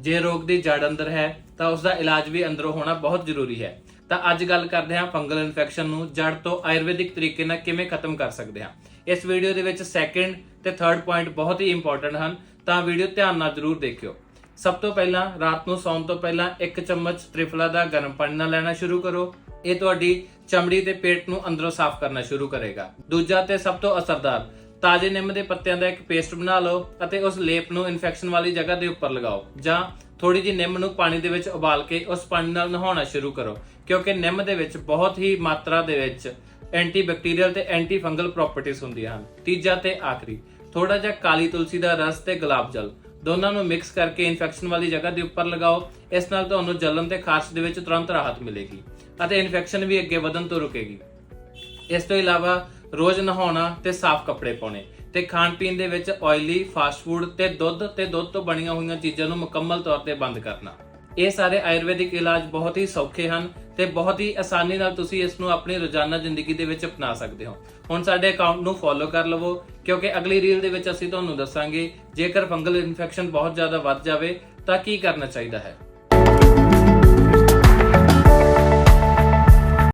ਜੇ ਰੋਗ ਦੀ ਜੜ ਅੰਦਰ ਹੈ, ਤਾਂ ਉਸ ਦਾ ਇਲਾਜ ਵੀ ਅੰਦਰੋਂ ਹੋਣਾ ਬਹੁਤ ਜ਼ਰੂਰੀ ਹੈ। ਤਾਂ ਅੱਜ ਗੱਲ ਕਰਦੇ ਹਾਂ ਫੰਗਲ ਇਨਫੈਕਸ਼ਨ ਨੂੰ, ਜੜ ਤੋਂ ਆਯੁਰਵੈਦਿਕ ਤਰੀਕੇ ਨਾਲ ਕਿਵੇਂ ਖਤਮ ਕਰ ਸਕਦੇ ਹਾਂ। ਇਸ ਵੀਡੀਓ ਦੇ ਵਿੱਚ ਸੈਕੰਡ ਤੇ ਥਰਡ ਪੁਆਇੰਟ ਬਹੁਤ ਹੀ ਇੰਪੋਰਟੈਂਟ ਹਨ, ਤਾਂ ਵੀਡੀਓ ਧਿਆਨ ਨਾਲ ਜ਼ਰੂਰ ਦੇਖਿਓ। ਸਭ ਤੋਂ ਪਹਿਲਾਂ, ਰਾਤ ਨੂੰ ਸੌਣ ਤੋਂ ਪਹਿਲਾਂ ਇੱਕ ਚਮਚ ਤ੍ਰਿਫਲਾ ਦਾ ਗਰਮ ਪਾਣੀ ਨਾਲ ਲੈਣਾ ਸ਼ੁਰੂ ਕਰੋ। ਇਹ ਤੁਹਾਡੀ ਚਮੜੀ ਤੇ ਪੇਟ ਨੂੰ ਅੰਦਰੋਂ ਸਾਫ਼ ਕਰਨਾ ਸ਼ੁਰੂ ਕਰੇਗਾ। ਦੂਜਾ ਤੇ ਸਭ ਤੋਂ ਅਸਰਦਾਰ ਤਾਜ਼ੇ ਨਿੰਮ ਦੇ ਪੱਤਿਆਂ ਦਾ ਇੱਕ ਪੇਸਟ ਬਣਾ ਲਓ ਅਤੇ ਉਸ ਲੇਪ ਨੂੰ ਇਨਫੈਕਸ਼ਨ ਵਾਲੀ ਜਗ੍ਹਾ ਦੇ ਉੱਪਰ ਲਗਾਓ, ਜਾਂ ਥੋੜੀ ਜਿਹੀ ਨਿੰਮ ਨੂੰ ਪਾਣੀ ਦੇ ਵਿੱਚ ਉਬਾਲ ਕੇ ਉਸ ਪਾਣੀ ਨਾਲ ਨਹਾਉਣਾ ਸ਼ੁਰੂ ਕਰੋ, ਕਿਉਂਕਿ ਨਿੰਮ ਦੇ ਵਿੱਚ ਬਹੁਤ ਹੀ ਮਾਤਰਾ ਦੇ ਵਿੱਚ ਐਂਟੀਬੈਕਟੀਰੀਅਲ ਤੇ ਐਂਟੀ ਫੰਗਲ ਪ੍ਰੋਪਰਟੀਆਂ ਹੁੰਦੀਆਂ ਹਨ। ਤੀਜਾ ਤੇ ਆਖਰੀ ਥੋੜਾ ਜਿਹਾ ਕਾਲੀ ਤੁਲਸੀ ਦਾ ਰਸ ਤੇ ਗੁਲਾਬ ਜਲ, ਦੋਨਾਂ ਨੂੰ ਮਿਕਸ ਕਰਕੇ ਇਨਫੈਕਸ਼ਨ ਵਾਲੀ ਜਗ੍ਹਾ ਦੇ ਉੱਪਰ ਲਗਾਓ, ਇਸ ਨਾਲ ਤੁਹਾਨੂੰ ਜਲਨ ਤੇ ਖਾਰਸ਼ ਦੇ ਵਿੱਚ ਤੁਰੰਤ ਰਾਹਤ ਮਿਲੇਗੀ ਅਤੇ ਇਨਫੈਕਸ਼ਨ ਵੀ ਅੱਗੇ ਵਧਣ ਤੋਂ ਰੁਕੇਗੀ। ਇਸ ਤੋਂ ਇਲਾਵਾ ਰੋਜ਼ ਨਹਾਉਣਾ ਤੇ ਸਾਫ਼ ਕੱਪੜੇ ਪਾਉਣੇ ਤੇ ਖਾਣ ਪੀਣ ਦੇ ਵਿੱਚ ਆਇਲੀ ਫਾਸਟ ਫੂਡ ਤੇ ਦੁੱਧ ਤੇ ਦੁੱਧ ਤੋਂ ਬਣੀਆਂ ਹੋਈਆਂ ਚੀਜ਼ਾਂ ਨੂੰ ਮੁਕੰਮਲ ਤੌਰ ਤੇ ਬੰਦ ਕਰਨਾ। ਇਹ ਸਾਰੇ ਆਯੁਰਵੈਦਿਕ ਇਲਾਜ ਬਹੁਤ ਹੀ ਸੌਖੇ ਹਨ ਤੇ ਬਹੁਤ ਹੀ ਆਸਾਨੀ ਨਾਲ ਤੁਸੀਂ ਇਸ ਨੂੰ ਆਪਣੀ ਰੋਜ਼ਾਨਾ ਜ਼ਿੰਦਗੀ ਦੇ ਵਿੱਚ ਅਪਣਾ ਸਕਦੇ ਹੋ। ਹੁਣ ਸਾਡੇ ਅਕਾਊਂਟ ਨੂੰ ਫੋਲੋ ਕਰ ਲਵੋ, ਕਿਉਂਕਿ ਅਗਲੀ ਰੀਲ ਦੇ ਵਿੱਚ ਅਸੀਂ ਤੁਹਾਨੂੰ ਦੱਸਾਂਗੇ, ਜੇਕਰ ਫੰਗਲ ਇਨਫੈਕਸ਼ਨ ਬਹੁਤ ਜ਼ਿਆਦਾ ਵੱਧ ਜਾਵੇ ਤਾਂ ਕੀ ਕਰਨਾ ਚਾਹੀਦਾ ਹੈ।